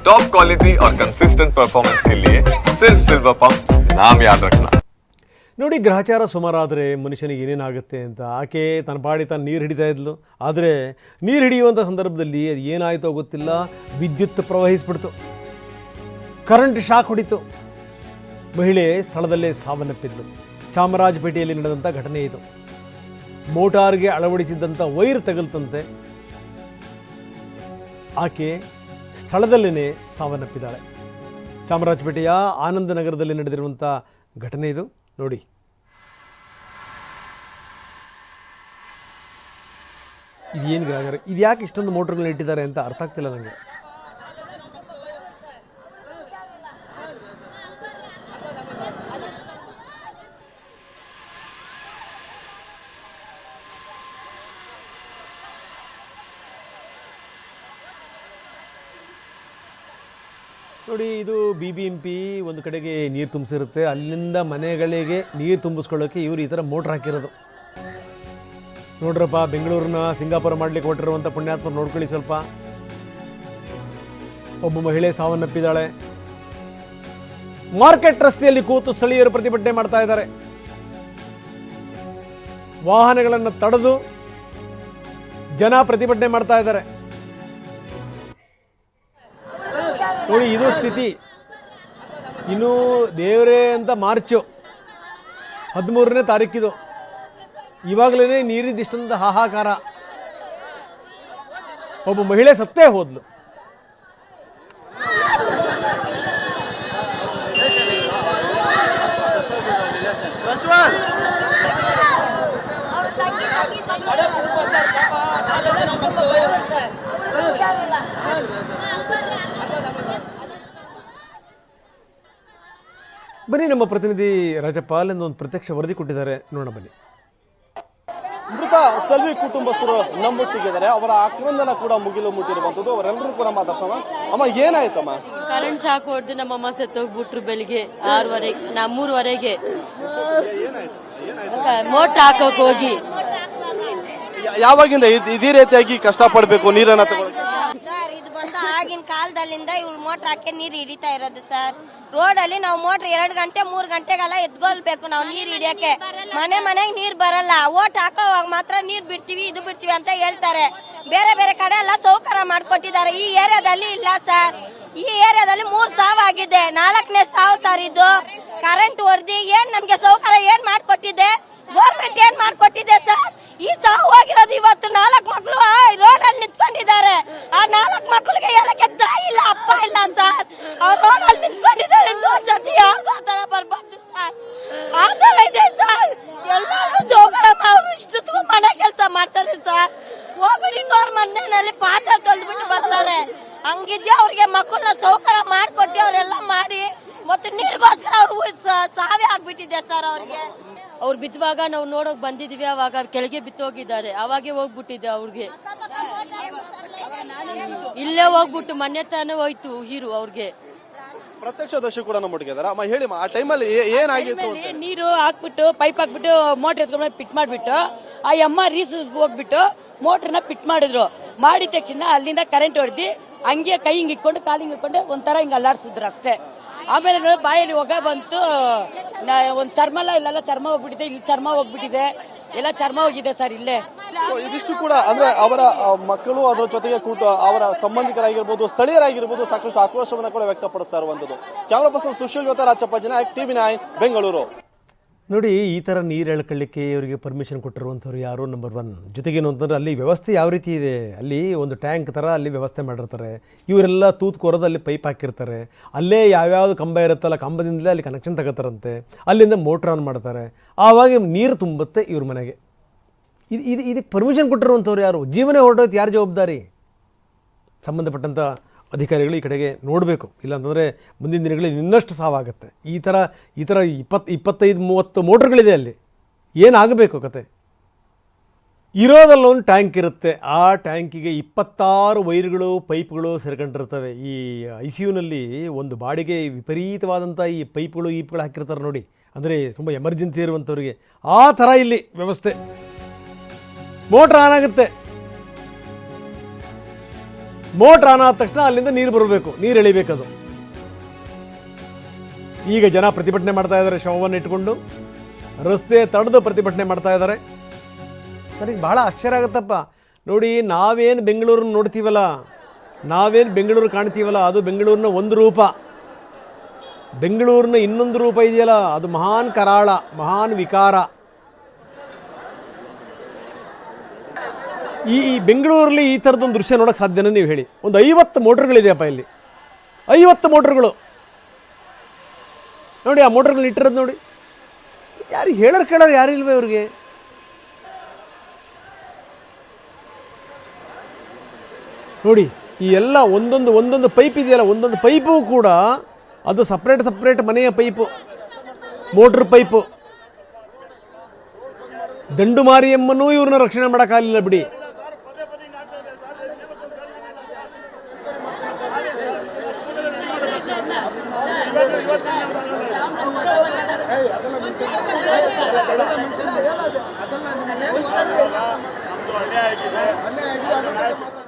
Top quality और consistent performance के लिए सिर्फ सिल्वर पंप नाम याद रखना ನೋಡಿ ಗ್ರಹಚಾರ ಸುಮಾರಾದರೆ ಮನುಷ್ಯನಿಗೆ ಏನೇನಾಗುತ್ತೆ ಅಂತ ಆಕೆ ತನ್ನ ಪಾಡಿ ತಾನು ನೀರು ಹಿಡಿತಾ ಇದ್ಲು ಆದರೆ ನೀರು ಹಿಡಿಯುವಂಥ ಸಂದರ್ಭದಲ್ಲಿ ಅದು ಏನಾಯಿತೋ ಗೊತ್ತಿಲ್ಲ ವಿದ್ಯುತ್ ಪ್ರವಹಿಸ್ಬಿಡ್ತು ಕರೆಂಟ್ ಶಾಕ್ ಹೊಡಿತು ಮಹಿಳೆ ಸ್ಥಳದಲ್ಲೇ ಸಾವನ್ನಪ್ಪಿದ್ಲು ಚಾಮರಾಜಪೇಟೆಯಲ್ಲಿ ನಡೆದಂಥ ಘಟನೆ ಇದು ಮೋಟಾರ್ಗೆ ಅಳವಡಿಸಿದ್ದಂಥ ವೈರ್ ತಗಲ್ತಂತೆ ಆಕೆ ಸ್ಥಳದಲ್ಲೇ ಸಾವನ್ನಪ್ಪಿದ್ದಾಳೆ. ಚಾಮರಾಜಪೇಟೆಯ ಆನಂದ ನಗರದಲ್ಲಿ ನಡೆದಿರುವಂಥ ಘಟನೆ ಇದು. ನೋಡಿ. ಇದೇನು ಗ್ರಾಗರ ಇದು ಯಾಕೆ ಇಷ್ಟೊಂದು ಮೋಟ್ರ್ಗಳನ್ನ ಇಟ್ಟಿದ್ದಾರೆ ಅಂತ ಅರ್ಥ ಆಗ್ತಿಲ್ಲ ನನಗೆ ನೋಡಿ, ಇದು ಬಿ ಬಿ ಎಂ ಪಿ ಒಂದು ಕಡೆಗೆ ನೀರು ತುಂಬಿಸಿರುತ್ತೆ. ಅಲ್ಲಿಂದ ಮನೆಗಳಿಗೆ ನೀರು ತುಂಬಿಸ್ಕೊಳ್ಳೋಕೆ ಇವರು ಈ ಥರ ಮೋಟ್ರ್ ಹಾಕಿರೋದು. ನೋಡ್ರಪ್ಪ, ಬೆಂಗಳೂರನ್ನ ಸಿಂಗಾಪುರ ಮಾಡಲಿಕ್ಕೆ ಹೊಟ್ಟಿರುವಂಥ ಪುಣ್ಯಾತ್ಮ ನೋಡ್ಕೊಳ್ಳಿ ಸ್ವಲ್ಪ. ಒಬ್ಬ ಮಹಿಳೆ ಸಾವನ್ನಪ್ಪಿದ್ದಾಳೆ. ಮಾರ್ಕೆಟ್ ರಸ್ತೆಯಲ್ಲಿ ಕೂತು ಸ್ಥಳೀಯರು ಪ್ರತಿಭಟನೆ ಮಾಡ್ತಾ ಇದ್ದಾರೆ. ವಾಹನಗಳನ್ನು ತಡೆದು ಜನ ಪ್ರತಿಭಟನೆ ಮಾಡ್ತಾ ಇದ್ದಾರೆ. ನೋಡಿ ಇದು ಸ್ಥಿತಿ. ಇನ್ನು ದೇವರೇ ಅಂತ ಮಾರ್ಚು. ಹದಿಮೂರನೇ ತಾರೀಕಿದು. ಇವಾಗಲೇ ನೀರಿದ್ದಿಷ್ಟಂತ ಹಾಹಾಕಾರ. ಒಬ್ಬ ಮಹಿಳೆ ಸತ್ತೇ ಹೋದ್ಲು. ಬನ್ನಿ ನಮ್ಮ ಪ್ರತಿನಿಧಿ ರಾಜಪಾಲ್ ಎಂದು ಒಂದು ಪ್ರತ್ಯಕ್ಷ ವರದಿ ಕೊಟ್ಟಿದ್ದಾರೆ. ನೋಡೋಣ ಬನ್ನಿ. ಮೃತ ಸಲ್ವಿ ಕುಟುಂಬಸ್ಥರು ನಮ್ಮೊಟ್ಟಿಗಿದ್ದಾರೆ ಅವರ ಆಕ್ರಂದನ ಕೂಡ ಮುಗಿಲು ಮುಟ್ಟಿರುವಂತದ್ದು ಅವರೆಲ್ಲರೂ ಕೂಡ ಮಾತಾಡ್ಸೋಣ. ಅಮ್ಮ ಏನಾಯ್ತಮ್ಮ? ಕರೆಂಟ್ ಶಾಕ್ ಹೊಡೆದು ನಮ್ಮಮ್ಮ ಸತ್ತೋಗ್ಬಿಟ್ರು ಬೆಳಿಗ್ಗೆ ಆರೂವರೆ ನಾ ಮೂರುವರೆಗೆ. ಮೋಟ್ ಹಾಕೋಕ್ ಹೋಗಿ. ಯಾವಾಗಿಂದ ಇದ್- ಇದೇ ರೀತಿಯಾಗಿ ಕಷ್ಟ ಪಡ್ಬೇಕು ನೀರನ್ನ ತಗೊಳ್ಳಿ ಸರ್ ಇದು ಬಂದು ಕಾಲದಲ್ಲಿಂದ ಇವ್ರು ಮೋಟ್ರ್ ಹಾಕಿ ನೀರು ಹಿಡಿತಾ ಇರೋದು ಸರ್ ರೋಡ್ ಅಲ್ಲಿ ನಾವು ಮೋಟ್ರ್ ಎರಡು ಗಂಟೆ ಮೂರು ಗಂಟೆಗೆಲ್ಲ ಎದ್ಕೊಳ್ಬೇಕು ನಾವು ನೀರು ಹಿಡಿಯಕ್ಕೆ. ಮನೆ ಮನೆಗೆ ನೀರು ಬರಲ್ಲ. ಓಟ್ ಹಾಕೋವಾಗ ಮಾತ್ರ ನೀರು ಬಿಡ್ತೀವಿ ಇದು ಬಿಡ್ತೀವಿ ಅಂತ ಹೇಳ್ತಾರೆ. ಬೇರೆ ಬೇರೆ ಕಡೆ ಎಲ್ಲ ಸೌಕರ್ಯ ಮಾಡ್ಕೊಟ್ಟಿದ್ದಾರೆ. ಈ ಏರಿಯಾದಲ್ಲಿ ಇಲ್ಲ ಸರ್ ಈ ಏರಿಯಾದಲ್ಲಿ ಮೂರು ಸಾವು ಆಗಿದೆ. ನಾಲ್ಕನೇ ಸಾವು ಸರ್ ಇದು. ಕರೆಂಟ್ ಹೊಡೆದು ಏನ್ ನಮ್ಗೆ ಸೌಕರ್ಯ ಏನ್ ಮಾಡ್ಕೊಟ್ಟಿದೆ? ಗೋರ್ಮೆಂಟ್ ಏನ್ ಮಾಡ್ಕೊಟ್ಟಿದೆ ಸರ್ ಈ ಸಾವು ಹೋಗಿರೋದು ಇವತ್ತು ನಾಲ್ಕು ಮಕ್ಕಳು ರೋಡ್ ಅಲ್ಲಿ ನಿಂತ್ಕೊಂಡಿದ್ದಾರೆ ಆ ನಾಲ್ಕು ಮಕ್ಕಳಿಗೆ ಹೇಳಕ್ಕೆ ತಾಯಿ ಇಲ್ಲ, ಅಪ್ಪ ಇಲ್ಲ ಸರ್. ಅವ್ರು ರೋಡಲ್ಲಿ ನಿಂತ್ಕೊಂಡಿದ್ದಾರೆ. ಇನ್ನೊಂದ್ ಸತಿ ಆ ತರ ಬರ್ಬಾರ್ದು ಸರ್. ಆ ತರ ಇದೆ ಸರ್. ಎಲ್ಲರೂ ಸೌಕರ್ಯ ಅವರು ಇಷ್ಟು ಮನೆ ಕೆಲಸ ಮಾಡ್ತಾರೆ ಸರ್. ಹೋಗ್ಬಿಟ್ಟು ಇನ್ನೋರ್ ಮನೆಯಲ್ಲಿ ಪಾತ್ರೆ ತೊಳೆದ್ಬಿಟ್ಟು ಬರ್ತಾರೆ. ಹಂಗಿದ್ಯಾ ಅವ್ರಿಗೆ ಮಕ್ಕಳನ್ನ ಸೌಕರ್ಯ ಮಾಡ್ಕೊಟ್ಟು ಅವರೆಲ್ಲ ಮಾಡಿ, ಮತ್ತೆ ನೀರಿಗೋಸ್ಕರ ಅವ್ರು ಸಾವೇ ಸರ್ ಅವ್ರಿಗೆ? ಅವ್ರು ಬಿದ್ದುವಾಗ ನಾವು ನೋಡೋಕ್ ಬಂದಿದ್ವಿ ಅವಾಗ ಕೆಳಗೆ ಬಿತ್ತೋಗಿದ್ದಾರೆ ಅವಾಗೆ ಹೋಗ್ಬಿಟ್ಟಿದೆ ಅವ್ರಿಗೆ. ಇಲ್ಲೇ ಹೋಗ್ಬಿಟ್ಟು ಮನೆ ತಾನೇ ಹೋಯ್ತು ಹೀರು ಅವ್ರಿಗೆ. ಪ್ರತ್ಯಕ್ಷದರ್ಶಿ ಕೂಡ ನಮ್ಮೊಟ್ಟಿಗಿದ್ದಾರೆ ಅಮ್ಮ ಹೇಳಿ ಆ ಟೈಮಲ್ಲಿ ಏನಾಗಿತ್ತು ಅಂತ? ನೀರು ಹಾಕ್ಬಿಟ್ಟು ಪೈಪ್ ಹಾಕ್ಬಿಟ್ಟು ಮೋಟರ್ ಎತ್ಕೊಂಡ್ ಪಿಟ್ ಮಾಡ್ಬಿಟ್ಟು ಆ ಅಮ್ಮ ರೀಸ್ ಹೋಗ್ಬಿಟ್ಟು ಮೋಟರ್ನ ಪಿಟ್ ಮಾಡಿದ್ರು. ಮಾಡಿದ ತಕ್ಷಣ ಅಲ್ಲಿಂದ ಕರೆಂಟ್ ಹೊಡೆದಿ ಹಂಗೆ ಕೈ ಹಿಂಗೆ ಇಟ್ಕೊಂಡು ಕಾಲಿಂಗ್ ಇಟ್ಕೊಂಡು ಒಂಥರ ಹಿಂಗೆ ಅಲ್ಲಾಡ್ಸಿದ್ರು ಅಷ್ಟೇ. ಆಮೇಲೆ ನೋಡಿ ಬಾಯಲ್ಲಿ ಹೊಗೆ ಬಂತು. ಒಂದ್ ಚರ್ಮ ಎಲ್ಲ ಇಲ್ಲೆಲ್ಲ, ಚರ್ಮ ಹೋಗ್ಬಿಟ್ಟಿದೆ, ಇಲ್ಲಿ ಚರ್ಮ ಹೋಗ್ಬಿಟ್ಟಿದೆ. ಎಲ್ಲ ಚರ್ಮ ಹೋಗಿದೆ ಸರ್ ಇಲ್ಲೇ. ಇದಿಷ್ಟು ಕೂಡ ಅಂದ್ರೆ ಅವರ ಮಕ್ಕಳು ಅದರ ಜೊತೆಗೆ ಕೂಟ ಅವರ ಸಂಬಂಧಿಕರಾಗಿರ್ಬೋದು, ಸ್ಥಳೀಯರಾಗಿರ್ಬೋದು ಸಾಕಷ್ಟು ಆಕ್ರೋಶವನ್ನು ಕೂಡ ವ್ಯಕ್ತಪಡಿಸ್ತಾ ಇರುವಂತದ್ದು ಕ್ಯಾಮರಾ ಪರ್ಸನ್ ಸುಶೀಲ್ ಜೊತೆ ರಾಜಪ್ಪ ಜನ ಟಿವಿ ನೈನ್, ಬೆಂಗಳೂರು. ನೋಡಿ, ಈ ಥರ ನೀರು ಎಳ್ಕೊಳ್ಳಿಕ್ಕೆ ಇವರಿಗೆ ಪರ್ಮಿಷನ್ ಕೊಟ್ಟಿರುವಂಥವ್ರು ಯಾರು? ನಂಬರ್ ಒನ್ ಜೊತೆಗೇನು ಅಂತಂದ್ರೆ, ಅಲ್ಲಿ ವ್ಯವಸ್ಥೆ ಯಾವ ರೀತಿ ಇದೆ? ಅಲ್ಲಿ ಒಂದು ಟ್ಯಾಂಕ್ ಥರ ಅಲ್ಲಿ ವ್ಯವಸ್ಥೆ ಮಾಡಿರ್ತಾರೆ. ಇವರೆಲ್ಲ ತೂತು ಕೊರೋದು ಅಲ್ಲಿ ಪೈಪ್ ಹಾಕಿರ್ತಾರೆ. ಅಲ್ಲೇ ಯಾವ್ಯಾವ್ದು ಕಂಬ ಇರುತ್ತಲ್ಲ, ಕಂಬದಿಂದಲೇ ಅಲ್ಲಿ ಕನೆಕ್ಷನ್ ತಗೋತಾರಂತೆ. ಅಲ್ಲಿಂದ ಮೋಟ್ರ್ ಆನ್ ಮಾಡ್ತಾರೆ. ಆವಾಗ ನೀರು ತುಂಬುತ್ತೆ ಇವ್ರ ಮನೆಗೆ. ಇದು ಇದು, ಇದಕ್ಕೆ ಪರ್ಮಿಷನ್ ಕೊಟ್ಟಿರುವಂಥವ್ರು ಯಾರು? ಜೀವನ ಹೊರಟೋಯ್ತು, ಯಾರು ಜವಾಬ್ದಾರಿ? ಸಂಬಂಧಪಟ್ಟಂಥ ಅಧಿಕಾರಿಗಳು ಈ ಕಡೆಗೆ ನೋಡಬೇಕು. ಇಲ್ಲಾಂತಂದರೆ ಮುಂದಿನ ದಿನಗಳಲ್ಲಿ ಇನ್ನಷ್ಟು ಸಾವಾಗುತ್ತೆ. ಈ ಥರ ಈ ಥರ ಇಪ್ಪತ್ತು ಇಪ್ಪತ್ತೈದು, ಮೂವತ್ತು ಮೋಟ್ರ್ಗಳಿದೆ ಅಲ್ಲಿ. ಏನಾಗಬೇಕು ಕತೆ? ಇರೋದಲ್ಲೊಂದು ಟ್ಯಾಂಕ್ ಇರುತ್ತೆ. ಆ ಟ್ಯಾಂಕಿಗೆ ಇಪ್ಪತ್ತಾರು ವೈರ್ಗಳು, ಪೈಪ್ಗಳು ಸೇರ್ಕೊಂಡಿರ್ತವೆ. ಈ ಐ ಸಿ ಯುನಲ್ಲಿ ಒಂದು ಬಾಡಿಗೆ ವಿಪರೀತವಾದಂಥ ಈ ಪೈಪ್ಗಳು, ಈಪ್ಗಳು ಹಾಕಿರ್ತಾರೆ ನೋಡಿ. ಅಂದರೆ ತುಂಬ ಎಮರ್ಜೆನ್ಸಿ ಇರುವಂಥವ್ರಿಗೆ. ಆ ಥರ ಇಲ್ಲಿ ವ್ಯವಸ್ಥೆ. ಮೋಟ್ರ್ ಆನ್ ಆಗುತ್ತೆ. ಮೋಟ್ರ್ ಆನ್ ಆದ ತಕ್ಷಣ ಅಲ್ಲಿಂದ ನೀರು ಬರಬೇಕು. ನೀರು ಎಳಿಬೇಕದು. ಈಗ ಜನ ಪ್ರತಿಭಟನೆ ಮಾಡ್ತಾ ಇದ್ದಾರೆ, ಶವವನ್ನು ಇಟ್ಕೊಂಡು. ರಸ್ತೆ ತಡೆದು ಪ್ರತಿಭಟನೆ ಮಾಡ್ತಾ ಇದ್ದಾರೆ. ನನಗೆ ಬಹಳ ಆಶ್ಚರ್ಯ ಆಗುತ್ತಪ್ಪ. ನೋಡಿ, ನಾವೇನು ಬೆಂಗಳೂರನ್ನ ನೋಡ್ತೀವಲ್ಲ? ನಾವೇನು ಬೆಂಗಳೂರು ಕಾಣ್ತೀವಲ್ಲ? ಅದು ಬೆಂಗಳೂರಿನ ಒಂದು ರೂಪ. ಬೆಂಗಳೂರಿನ ಇನ್ನೊಂದು ರೂಪ ಇದೆಯಲ್ಲ? ಅದು ಮಹಾನ್ ಕರಾಳ, ಮಹಾನ್ ವಿಕಾರ. ಈ ಬೆಂಗಳೂರಲ್ಲಿ ಈ ಥರದೊಂದು ದೃಶ್ಯ ನೋಡೋಕ್ಕೆ ಸಾಧ್ಯನ ನೀವು ಹೇಳಿ. ಒಂದು ಐವತ್ತು ಮೋಟ್ರ್ಗಳಿದೆಯಪ್ಪ ಇಲ್ಲಿ. ಐವತ್ತು ಮೋಟ್ರ್ಗಳು. ನೋಡಿ ಆ ಮೋಟ್ರ್ಗಳು ಇಟ್ಟಿರೋದು ನೋಡಿ. ಯಾರು ಹೇಳೋರು ಕೇಳೋರು ಯಾರು ಇಲ್ವೇ ಅವ್ರಿಗೆ? ನೋಡಿ ಈ ಎಲ್ಲ ಒಂದೊಂದು ಒಂದೊಂದು ಪೈಪ್ ಇದೆಯಲ್ಲ, ಒಂದೊಂದು ಪೈಪು ಕೂಡ ಅದು ಸಪ್ರೇಟ್ ಸಪ್ರೇಟ್ ಮನೆಯ ಪೈಪು. Motor pipe. ದಂಡು ಮಾರಿಯಮ್ಮನೂ ಇವ್ರನ್ನ ರಕ್ಷಣೆ ಮಾಡೋಕ್ಕಾಗಲಿಲ್ಲ ಬಿಡಿ. ಅದೆಲ್ಲ ನಿಮ್ಗೆ ಅನ್ಯಾಯ ಆಗಿದೆ ಅನ್ಯಾಯ ಆಗಿದೆ